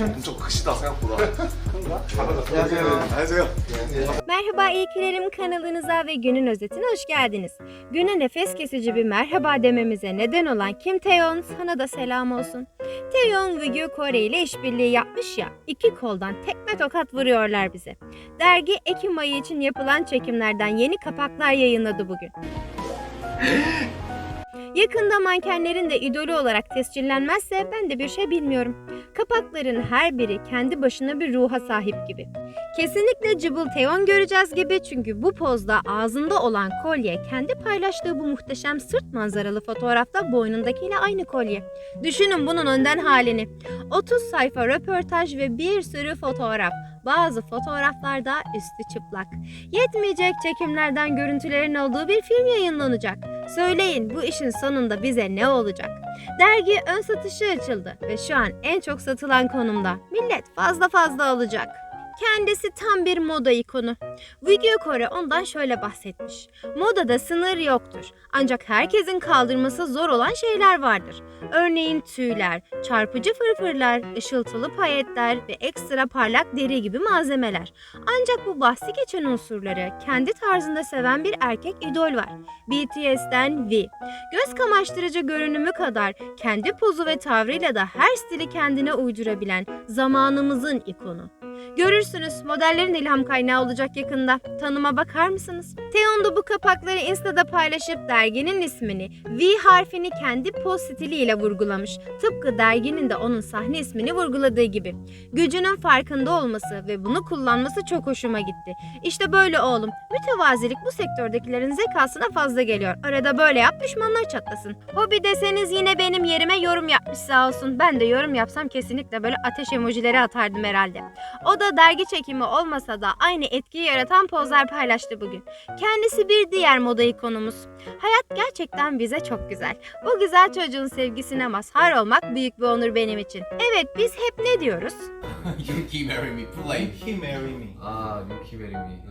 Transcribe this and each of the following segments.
엄청 크시다 생각보다. 안녕하세요. 안녕하세요. Merhaba İlkilerim kanalınıza ve günün özetine hoş geldiniz. Güne nefes kesici bir merhaba dememize neden olan Kim Taeyeon sana da selam olsun. Taeyeon Video Kore ile işbirliği yapmış ya, iki koldan tekme tokat vuruyorlar bize. Dergi Ekim ayı için yapılan çekimlerden yeni kapaklar yayınladı bugün. Yakında mankenlerin de idolü olarak tescillenmezse ben de bir şey bilmiyorum. Kapakların her biri kendi başına bir ruha sahip gibi. Kesinlikle Cıbıl Teon göreceğiz gibi çünkü bu pozda ağzında olan kolye kendi paylaştığı bu muhteşem sırt manzaralı fotoğrafta boynundakiyle aynı kolye. Düşünün bunun önden halini. 30 sayfa röportaj ve bir sürü fotoğraf. Bazı fotoğraflarda üstü çıplak. Yetmeyecek çekimlerden görüntülerin olduğu bir film yayınlanacak. Söyleyin bu işin sonunda bize ne olacak? Dergi ön satışı açıldı ve şu an en çok satılan konumda. Millet fazla fazla alacak. Kendisi tam bir moda ikonu. Video Kore ondan şöyle bahsetmiş. Modada sınır yoktur. Ancak herkesin kaldırması zor olan şeyler vardır. Örneğin tüyler, çarpıcı fırfırlar, ışıltılı payetler ve ekstra parlak deri gibi malzemeler. Ancak bu bahsi geçen unsurları kendi tarzında seven bir erkek idol var. BTS'ten V. Göz kamaştırıcı görünümü kadar kendi pozu ve tavrıyla da her stili kendine uydurabilen zamanımızın ikonu. Görürsünüz modellerin ilham kaynağı olacak yakında. Tanıma bakar mısınız? Teon da bu kapakları Insta'da paylaşıp derginin ismini V harfini kendi poz stiliyle vurgulamış. Tıpkı derginin de onun sahne ismini vurguladığı gibi. Gücünün farkında olması ve bunu kullanması çok hoşuma gitti. İşte böyle oğlum. Mütevazilik bu sektördekilerin zekasına fazla geliyor. Arada böyle yap düşmanlar çatlasın. Hobi deseniz yine benim yerime yorum yapmış sağ olsun. Ben de yorum yapsam kesinlikle böyle ateş emojileri atardım herhalde. O da dergi çekimi olmasa da aynı etkiyi yaratan pozlar paylaştı bugün. Kendisi bir diğer moda ikonumuz. Hayat gerçekten bize çok güzel. Bu güzel çocuğun sevgisine mazhar olmak büyük bir onur benim için. Evet biz hep ne diyoruz? Yuki marry me, play. He marry me. 아, Yuki marry me.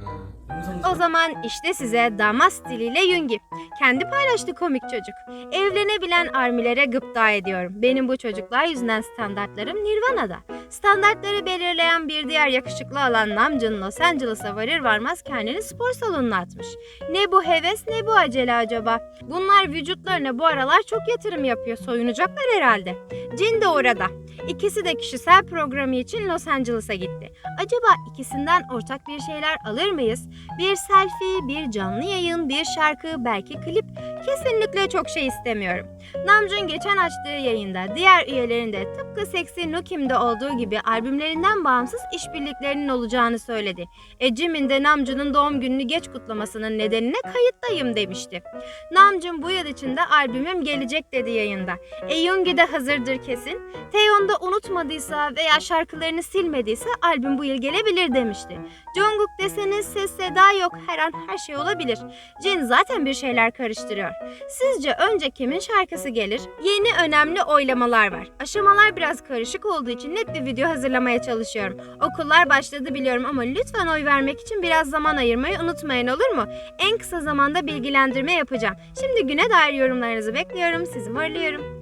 O zaman işte size damat stiliyle Yungi. Kendi paylaştı komik çocuk. Evlenebilen armilere gıpta ediyorum. Benim bu çocuklar yüzünden standartlarım Nirvana'da. Standartları belirleyen bir diğer yakışıklı alan Namjoon Los Angeles'a varır varmaz kendini spor salonuna atmış. Ne bu heves ne bu acele acaba? Bunlar vücutlarına bu aralar çok yatırım yapıyor. Soyunacaklar herhalde. Jin de orada. İkisi de kişisel programı için Los Angeles'a gitti. Acaba ikisinden ortak bir şeyler alır mıyız? Bir selfie, bir canlı yayın, bir şarkı, belki klip. Kesinlikle çok şey istemiyorum. Namjoon geçen açtığı yayında diğer üyelerin de tıpkı Sexy Nukim'de olduğu gibi albümlerinden bağımsız işbirliklerinin olacağını söyledi. E Jimin de Namjoon'un doğum gününü geç kutlamasının nedenine kayıttayım demişti. Namjoon bu yıl içinde albümüm gelecek dedi yayında. E Yoongi de hazırdır kesin. Taeyeon da unutmadıysa veya şarkılarını silmediyse albüm bu yıl gelebilir demişti. Jungkook deseniz ses seda yok her an her şey olabilir. Jin zaten bir şeyler karıştırıyor. Sizce önce kimin şarkısı gelir? Yeni önemli oylamalar var. Aşamalar biraz karışık olduğu için net bir video hazırlamaya çalışıyorum. Okullar başladı biliyorum ama lütfen oy vermek için biraz zaman ayırmayı unutmayın olur mu? En kısa zamanda bilgilendirme yapacağım. Şimdi güne dair yorumlarınızı bekliyorum. Sizi morluyorum.